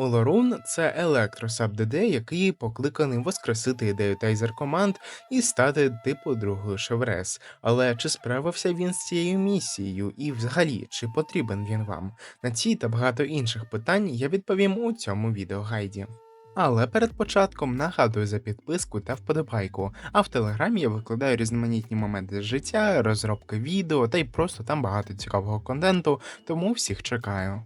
Олорун це електросаб ДД, який покликаний воскресити ідею тайзер команд і стати типу другою Шеврес. Але чи справився він з цією місією, і взагалі чи потрібен він вам? На ці та багато інших питань я відповім у цьому відеогайді. Але перед початком нагадую за підписку та вподобайку. А в телеграмі я викладаю різноманітні моменти з життя, розробки відео та й просто там багато цікавого контенту, тому всіх чекаю.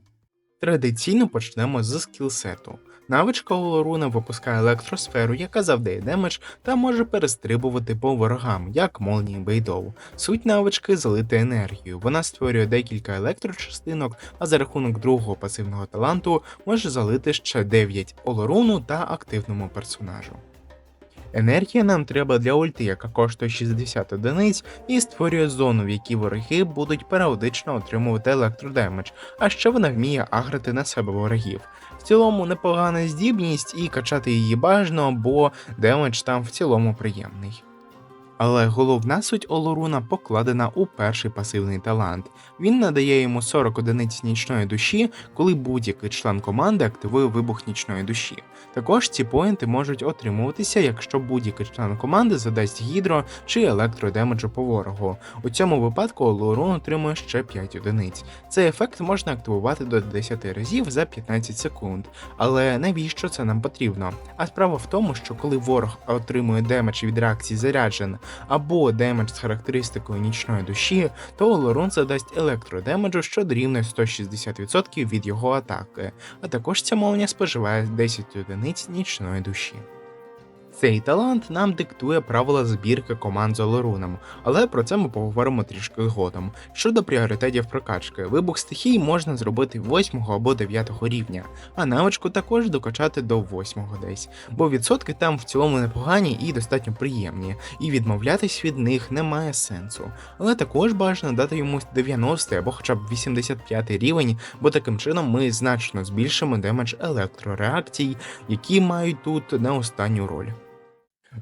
Традиційно почнемо з скілсету. Навичка Олоруна випускає електросферу, яка завдає демедж та може перестрибувати по ворогам, як молнії бейдов. Суть навички залити енергію. Вона створює декілька електрочастинок, а за рахунок другого пасивного таланту може залити ще 9 Олоруну та активному персонажу. Енергія нам треба для ульти, яка коштує 60 одиниць, і створює зону, в якій вороги будуть періодично отримувати електродемедж, а ще вона вміє агрити на себе ворогів. В цілому непогана здібність і качати її бажано, бо демедж там в цілому приємний. Але головна суть Олоруна покладена у перший пасивний талант. Він надає йому 40 одиниць нічної душі, коли будь-який член команди активує вибух нічної душі. Також ці поінти можуть отримуватися, якщо будь-який член команди задасть гідро чи електродемеджу по ворогу. У цьому випадку Олорун отримує ще 5 одиниць. Цей ефект можна активувати до 10 разів за 15 секунд. Але навіщо це нам потрібно? А справа в тому, що коли ворог отримує демедж від реакції заряджен або демедж з характеристикою нічної душі, то Олорун задасть електродемеджу, що дорівнює 160% від його атаки, а також ця молня споживає 10 одиниць нічної душі. Цей талант нам диктує правила збірки команд з Олоруном, але про це ми поговоримо трішки згодом. Щодо пріоритетів прокачки, вибух стихій можна зробити 8 або 9 рівня, а навичку також докачати до 8 десь, бо відсотки там в цілому непогані і достатньо приємні, і відмовлятись від них немає сенсу. Але також бажано дати йому 90 або хоча б 85 рівень, бо таким чином ми значно збільшимо демедж електрореакцій, які мають тут не останню роль.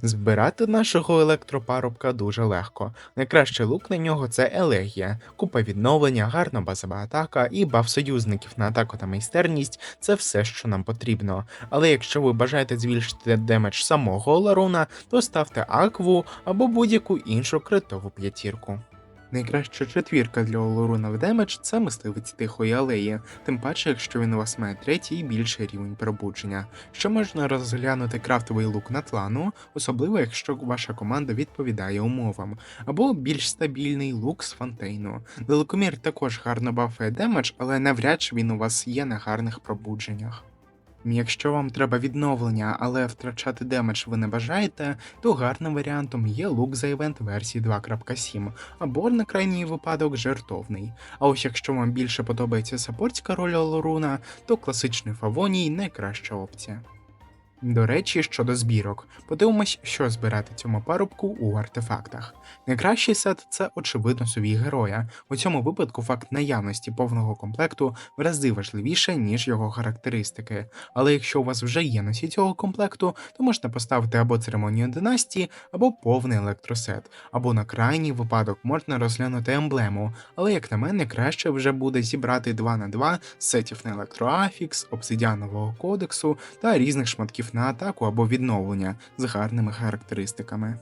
Збирати нашого електропарубка дуже легко. Найкращий лук на нього це елегія, купа відновлення, гарна базова атака і баф союзників на атаку та майстерність це все, що нам потрібно. Але якщо ви бажаєте збільшити демедж самого Ларуна, то ставте акву або будь-яку іншу критову п'ятірку. Найкраща четвірка для Олоруна в демедж це мисливець тихої алеї, тим паче, якщо він у вас має третій і більший рівень пробудження. Ще можна розглянути крафтовий лук на тлану, особливо якщо ваша команда відповідає умовам, або більш стабільний лук з фонтейну. Далекомір також гарно бафає демедж, але навряд чи він у вас є на гарних пробудженнях. Якщо вам треба відновлення, але втрачати демедж ви не бажаєте, то гарним варіантом є лук за івент версії 2.7, або на крайній випадок жертовний. А ось якщо вам більше подобається саппортська роль Олоруна, то класичний Фавоній найкраща опція. До речі, щодо збірок, подивимось, що збирати цьому парубку у артефактах. Найкращий сет це очевидно совій героя. У цьому випадку факт наявності повного комплекту в рази важливіше, ніж його характеристики. Але якщо у вас вже є носій цього комплекту, то можна поставити або церемонію династії, або повний електросет, або на крайній випадок можна розглянути емблему. Але як на мене, краще вже буде зібрати 2 на 2 сетів на електроафікс, обсидіанового кодексу та різних шматків на атаку або відновлення з гарними характеристиками.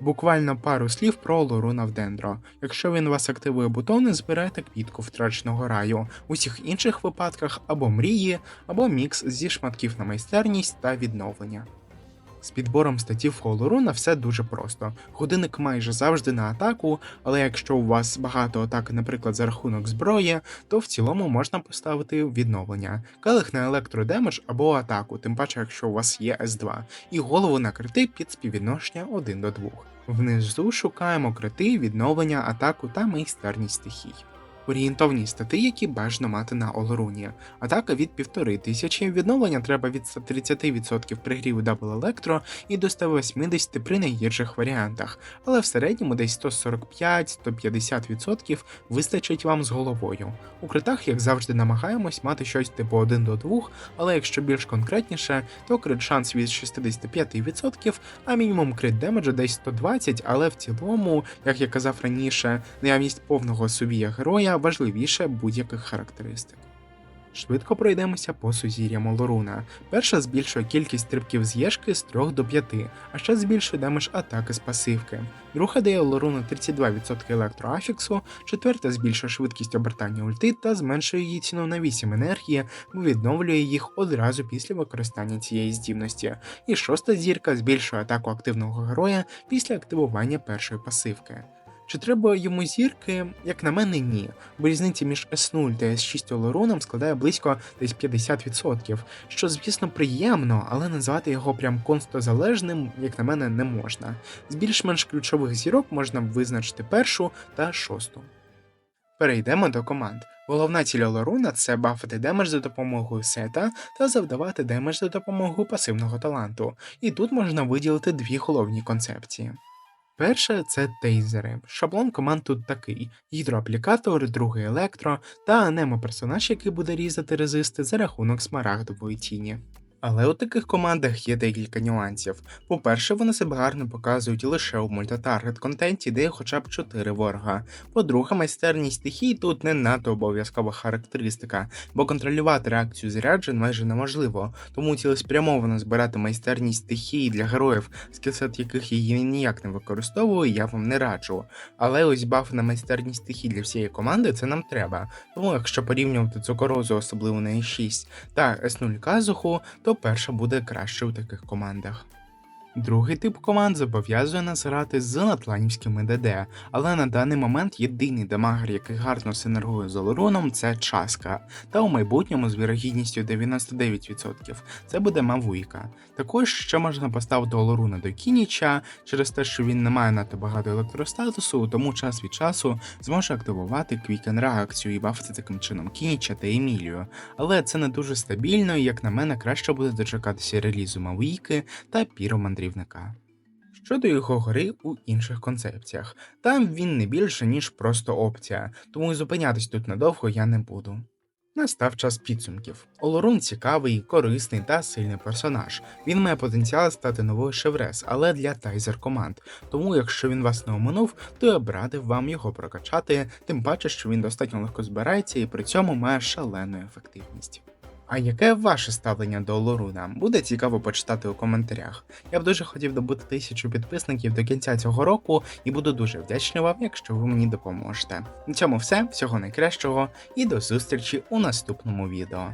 Буквально пару слів про Лоруна в Дендро. Якщо він вас активує бутони, збирайте квітку втраченого раю. У всіх інших випадках або мрії, або мікс зі шматків на майстерність та відновлення. З підбором статів Холоруна все дуже просто. Годинник майже завжди на атаку, але якщо у вас багато атак, наприклад, за рахунок зброї, то в цілому можна поставити відновлення, келих на електродемедж або атаку, тим паче, якщо у вас є С2, і голову на крити під співвідношення 1 до 2. Внизу шукаємо крити, відновлення, атаку та майстерність стихій. Орієнтовні стати, які бажано мати на Олоруні. Атака від 1500, відновлення треба від 130% при грі Double Electro і до 180 при найгірших варіантах, але в середньому десь 145-150% вистачить вам з головою. У критах, як завжди, намагаємось мати щось типу 1 до 2, але якщо більш конкретніше, то крит шанс від 65%, а мінімум крит демеджа десь 120, але в цілому, як я казав раніше, наявність повного сувія героя важливіше будь-яких характеристик. Швидко пройдемося по сузір'ям Олоруна. Перша збільшує кількість стрибків з Єшки з 3 до 5, а ще збільшує демедж атаки з пасивки. Друга дає Олоруну 32% електроафіксу, четверта збільшує швидкість обертання ульти та зменшує її ціну на 8 енергії, бо відновлює їх одразу після використання цієї здібності. І шоста зірка збільшує атаку активного героя після активування першої пасивки. Чи треба йому зірки? Як на мене, ні. Бо різниця між S0 та S6 Олоруном складає близько десь 50%, що, звісно, приємно, але назвати його прям констозалежним, як на мене, не можна. З більш-менш ключових зірок можна визначити першу та шосту. Перейдемо до команд. Головна ціль Олоруна це бафати демедж за допомогою сета та завдавати демедж за допомогою пасивного таланту. І тут можна виділити дві головні концепції. Перше це тейзери. Шаблон команд тут такий: гідроаплікатор, другий електро та анемо персонаж, який буде різати резисти за рахунок смарагдової тіні. Але у таких командах є декілька нюансів. По-перше, вони себе гарно показують лише у мультитаргет контенті, де є хоча б 4 ворога. По-друге, майстерність стихій тут не надто обов'язкова характеристика, бо контролювати реакцію заряджень майже неможливо, тому цілеспрямовано збирати майстерність стихії для героїв, скілсет яких її ніяк не використовую, я вам не раджу. Але ось баф на майстерність стихій для всієї команди це нам треба. Тому якщо порівнювати цукорозу, особливо на E6 та S0 казуху, то перша буде краще у таких командах. Другий тип команд зобов'язує нас грати з натланівськими ДД, але на даний момент єдиний дамагер, який гарно синергує з Олероном, це Часка, та у майбутньому з вірогідністю 99% це буде Мавуйка. Також ще можна поставити Олоруна до Кініча через те, що він не має надто багато електростатусу, тому час від часу зможе активувати квікен реакцію і бафити таким чином Кініча та Емілію. Але це не дуже стабільно, і як на мене, краще буде дочекатися релізу Мавуїки та піромандрівника. Щодо його гри у інших концепціях, там він не більше, ніж просто опція, тому і зупинятись тут надовго я не буду. Настав час підсумків. Олорун цікавий, корисний та сильний персонаж. Він має потенціал стати новою Шеврес, але для тайзер команд. Тому, якщо він вас не оминув, то я б радив вам його прокачати, тим паче, що він достатньо легко збирається і при цьому має шалену ефективність. А яке ваше ставлення до Лоруна? Буде цікаво почитати у коментарях. Я б дуже хотів добути тисячу підписників до кінця цього року і буду дуже вдячний вам, якщо ви мені допоможете. На цьому все, всього найкращого і до зустрічі у наступному відео.